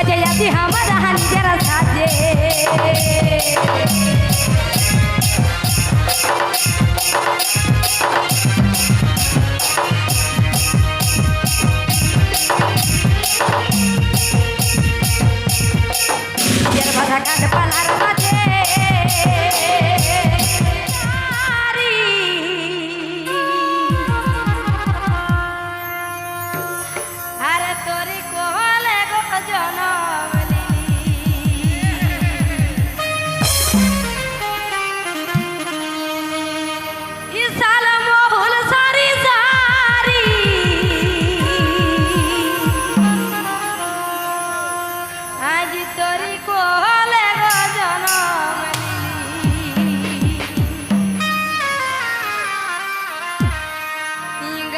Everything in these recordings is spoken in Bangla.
बजे यदि हमारा निजरा साजे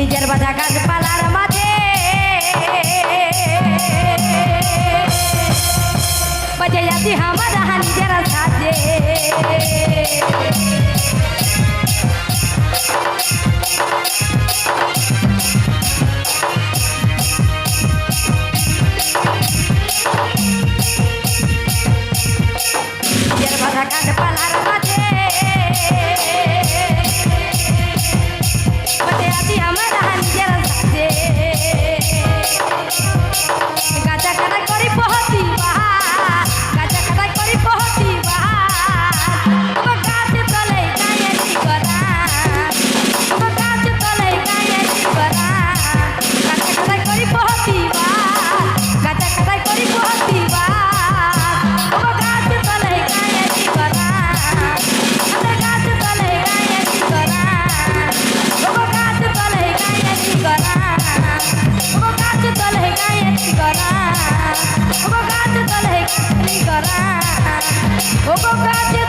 নিজের বাজা গাছপালার মাঝে। বাজে আছি আমার নিজের সাজে। Vou contar aqui.